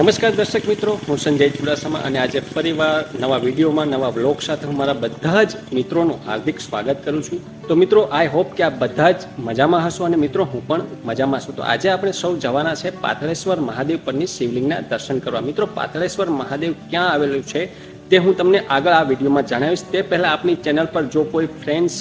નમસ્કાર દર્શક મિત્રો, હું સંજય ચુડાસમા અને આજે ફરીવાર નવા વિડીયોમાં, નવા બ્લોગ સાથે હું મારા બધા જ મિત્રોનું હાર્દિક સ્વાગત કરું છું. તો મિત્રો આઈ હોપ કે આ બધા જ મજામાં હશો અને મિત્રો, હું પણ મજામાં છું. તો આજે આપણે સૌ જવાના છે પાથળેશ્વર મહાદેવ પરની શિવલિંગના દર્શન કરવા. મિત્રો પાથળેશ્વર મહાદેવ ક્યાં આવેલું છે? તે હું તમને આગળ આ વિડીયોમાં જણાવીશ. તે પહેલાં આપણી ચેનલ પર જો કોઈ ફ્રેન્ડ્સ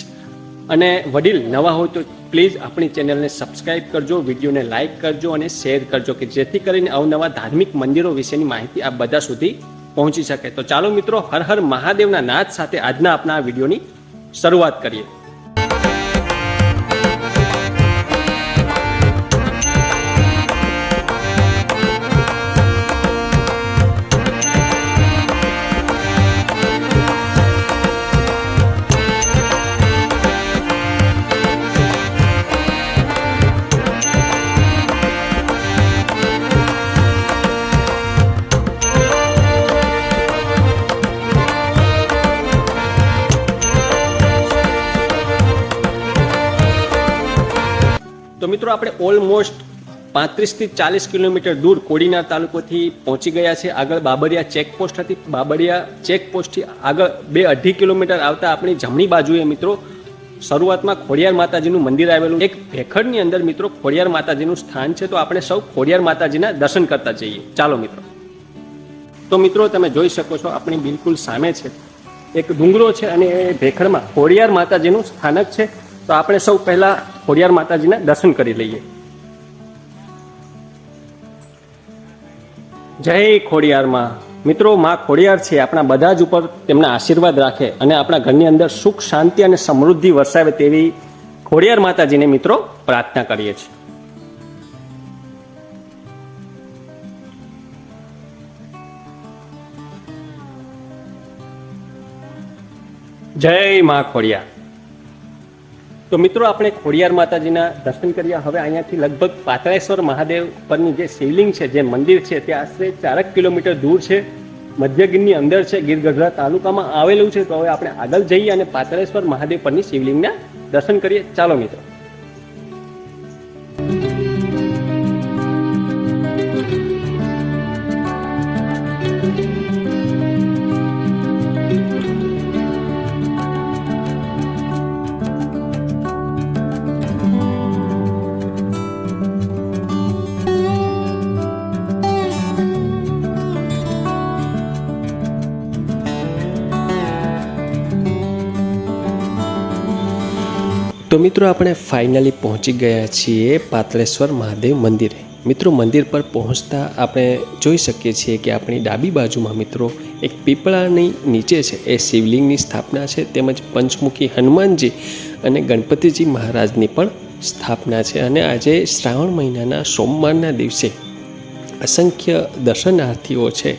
અને વડીલ નવા હોય તો પ્લીઝ આપણી ચેનલને સબસ્ક્રાઇબ કરજો, વિડીયોને લાઇક કરજો અને શેર કરજો કે જેથી કરીને અવનવા ધાર્મિક મંદિરો વિશેની માહિતી આ બધા સુધી પહોંચી શકે. તો ચાલો મિત્રો, હર હર મહાદેવના નાદ સાથે આજના આપણા આ વિડીયોની શરૂઆત કરીએ. તો મિત્રો આપણે ઓલમોસ્ટ પાંત્રીસથી ચાલીસ કિલોમીટર દૂર કોડીનાર તાલુકોથી પહોંચી ગયા છે. આગળ બાબરિયા ચેકપોસ્ટ હતી. બાબરિયા ચેકપોસ્ટથી આગળ બે અઢી કિલોમીટર આવતા આપણી જમણી બાજુએ મિત્રો શરૂઆતમાં ખોડિયાર માતાજીનું મંદિર આવેલું. એક ભેખડની અંદર મિત્રો ખોડિયાર માતાજીનું સ્થાન છે. તો આપણે સૌ ખોડિયાર માતાજીના દર્શન કરતા જઈએ. ચાલો મિત્રો. તો મિત્રો તમે જોઈ શકો છો આપણી બિલકુલ સામે છે. એક ડુંગરો છે અને એ ભેખડમાં ખોડિયાર માતાજીનું સ્થાનક છે. તો આપણે સૌ પહેલા ખોડિયાર માતાજીના દર્શન કરી લઈએ. જય ખોડિયારમાં. મિત્રો, માં ખોડિયાર છે, આપણા બધા જ ઉપર તેમના આશીર્વાદ રાખે અને આપણા ઘરની અંદર સુખ, શાંતિ અને સમૃદ્ધિ વરસાવે તેવી ખોડિયાર માતાજીને મિત્રો પ્રાર્થના કરીએ છીએ. જય મા ખોડિયાર. તો મિત્રો, આપણે ખોડિયાર માતાજીના દર્શન કર્યા. હવે અહીંયાથી લગભગ પાતળેશ્વર મહાદેવ પરની જે શિવલિંગ છે, જે મંદિર છે, તે આશરે ચારક કિલોમીટર દૂર છે. મધ્યગીરની અંદર છે ગીરગઢરા તાલુકામાં આવેલું છે. તો હવે આપણે આગળ જઈએ અને પાતળેશ્વર મહાદેવ પરની શિવલિંગના દર્શન કરીએ. ચાલો મિત્રો. તો મિત્રો આપણે ફાઇનલી પહોંચી ગયા છીએ પાતળેશ્વર મહાદેવ મંદિરે. મિત્રો મંદિર પર પહોંચતા આપણે જોઈ શકીએ છીએ કે આપણી ડાબી બાજુમાં મિત્રો એક પીપળાની નીચે છે, એ શિવલિંગની સ્થાપના છે, તેમજ પંચમુખી હનુમાનજી અને ગણપતિજી મહારાજની પણ સ્થાપના છે. અને આજે શ્રાવણ મહિનાના સોમવારના દિવસે અસંખ્ય દર્શનાર્થીઓ છે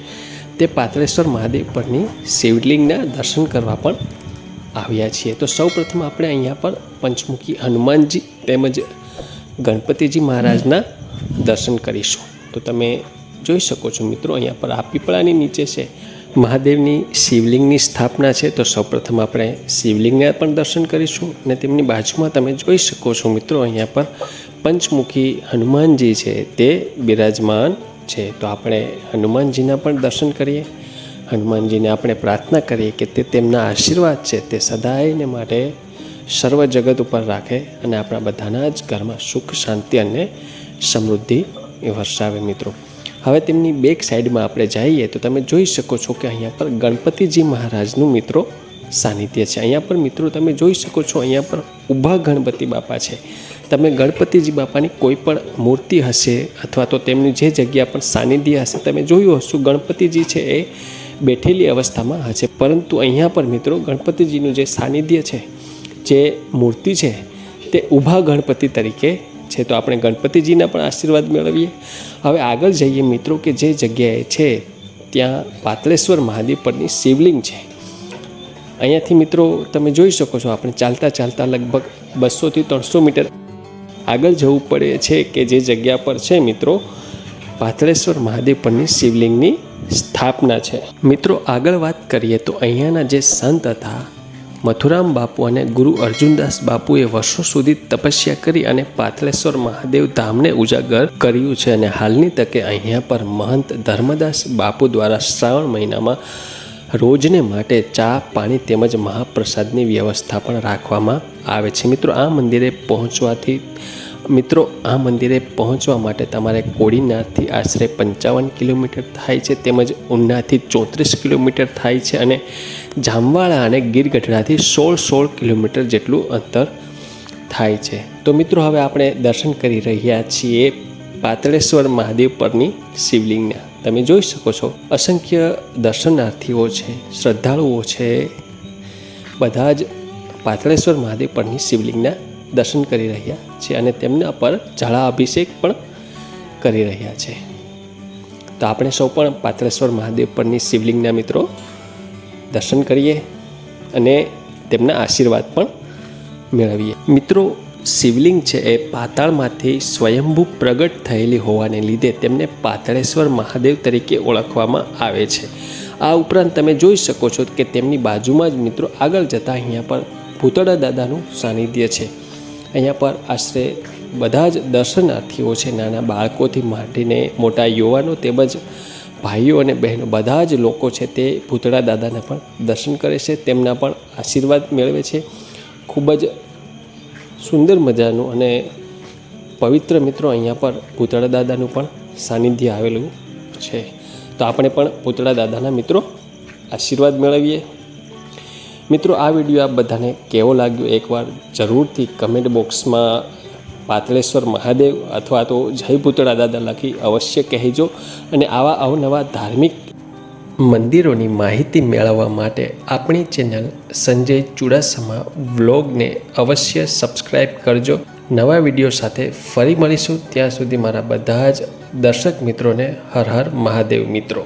તે પાતળેશ્વર મહાદેવ પરની શિવલિંગના દર્શન કરવા પણ આવ્યા છીએ. તો સૌ પ્રથમ આપણે અહીંયા પર પંચમુખી હનુમાનજી તેમજ ગણપતિજી મહારાજના દર્શન કરીશું. તો તમે જોઈ શકો છો મિત્રો, અહીંયા પર આ પીપળાની નીચે છે, મહાદેવની શિવલિંગની સ્થાપના છે. તો સૌપ્રથમ આપણે શિવલિંગના પણ દર્શન કરીશું અને તેમની બાજુમાં તમે જોઈ શકો છો મિત્રો, અહીંયા પર પંચમુખી હનુમાનજી છે તે બિરાજમાન છે. તો આપણે હનુમાનજીના પણ દર્શન કરીએ. હનુમાનજીને આપણે પ્રાર્થના કરીએ કે તે તેમના આશીર્વાદ છે, તે સદાયને માટે સર્વ જગત ઉપર રાખે અને આપણા બધાના જ ઘરમાં સુખ, શાંતિ અને સમૃદ્ધિ વરસાવે મિત્રો. હવે તેમની બેક સાઈડમાં આપણે જઈએ તો તમે જોઈ શકો છો કે અહીંયા પર ગણપતિજી મહારાજનું મિત્રો સાનિધ્ય છે. અહીંયા પર મિત્રો તમે જોઈ શકો છો અહીંયા પર ઊભા ગણપતિ બાપા છે. તમે ગણપતિજી બાપાની કોઈ પણ મૂર્તિ હશે અથવા તો તેમની જે જગ્યા પર સાનિધ્ય હશે, તમે જોયું હશું, ગણપતિજી છે એ બેઠેલી અવસ્થામાં હશે પરંતુ અહીંયા પર મિત્રો ગણપતિજીનું જે સાનિધ્ય છે, જે મૂર્તિ છે, તે ઊભા ગણપતિ તરીકે છે. તો આપણે ગણપતિજીના પણ આશીર્વાદ મેળવીએ. હવે આગળ જઈએ મિત્રો કે જે જગ્યાએ છે, ત્યાં પાતળેશ્વર મહાદેવ પરની શિવલિંગ છે. અહીંયાથી મિત્રો તમે જોઈ શકો છો, આપણે ચાલતા ચાલતા લગભગ બસોથી ત્રણસો મીટર આગળ જવું પડે છે કે જે જગ્યા પર છે મિત્રો, પાતળેશ્વર મહાદેવ પરની શિવલિંગની સ્થાપના છે. મિત્રો, આગળ વાત કરીએ તો અહીંયાના જે સંત હતા, મથુરામ બાપુ અને ગુરુ અર્જુનદાસ બાપુએ વર્ષો સુધી તપસ્યા કરી અને પાથલેશ્વર મહાદેવ ધામને ઉજાગર કર્યું છે અને હાલની તકે અહીંયા પર મહંત ધર્મદાસ બાપુ દ્વારા શ્રાવણ મહિનામાં રોજને માટે ચા, પાણી તેમજ મહાપ્રસાદની વ્યવસ્થા પણ રાખવામાં આવે છે. મિત્રો, આ મંદિરે પહોંચવાથી મિત્રો, આ મંદિરે પહોંચવા માટે તમારે કોડીનારથી આશરે પંચાવન કિલોમીટર થાય છે, તેમજ ઉનાથી ચોત્રીસ કિલોમીટર થાય છે અને જામવાળા અને ગીરગઢડાથી સોળ સોળ કિલોમીટર જેટલું અંતર થાય છે. તો મિત્રો, હવે આપણે દર્શન કરી રહ્યા છીએ પાતળેશ્વર મહાદેવ પરની શિવલિંગના. તમે જોઈ શકો છો, અસંખ્ય દર્શનાર્થીઓ છે, શ્રદ્ધાળુઓ છે. બધા જ પાતળેશ્વર મહાદેવ પરની શિવલિંગના દર્શન કરી રહ્યા છે અને તેમના પર જળાભિષેક પણ કરી રહ્યા છે. તો આપણે સૌ પણ પાત્રેશ્વર મહાદેવ પરની શિવલિંગના મિત્રો દર્શન કરીએ અને તેમના આશીર્વાદ પણ મેળવીએ. મિત્રો, શિવલિંગ છે એ પાતાળમાંથી સ્વયંભૂ પ્રગટ થયેલી હોવાને લીધે તેમને પાતળેશ્વર મહાદેવ તરીકે ઓળખવામાં આવે છે. આ ઉપરાંત તમે જોઈ શકો છો કે તેમની બાજુમાં જ મિત્રો આગળ જતાં અહીંયા પર ભૂતળા દાદાનું સાનિધ્ય છે. અહીંયા પર આશરે બધા જ દર્શનાર્થીઓ છે, નાના બાળકોથી માંડીને મોટા યુવાનો તેમજ ભાઈઓ અને બહેનો બધા જ લોકો છે તે ભૂતળા દાદાના પણ દર્શન કરે છે, તેમના પણ આશીર્વાદ મેળવે છે. ખૂબ જ સુંદર મજાનું અને પવિત્ર મિત્રો અહીંયા પર ભૂતળા દાદાનું પણ સાનિધ્ય આવેલું છે. તો આપણે પણ ભૂતળા દાદાના મિત્રો આશીર્વાદ મેળવીએ. મિત્રો, આ વીડિયો આપ બધાને કેવો લાગ્યો? એકવાર જરૂરથી કમેન્ટ બોક્સમાં પાતળેશ્વર મહાદેવ અથવા તો જય પૂતળા દાદા લખી અવશ્ય કહેજો અને આવા અવનવા ધાર્મિક મંદિરોની માહિતી મેળવવા માટે આપણી ચેનલ સંજય ચુડાસમા વ્લોગને અવશ્ય સબસ્ક્રાઈબ કરજો. નવા વીડિયો સાથે ફરી મળીશું. ત્યાં સુધી મારા બધા જ દર્શક મિત્રોને હર હર મહાદેવ મિત્રો.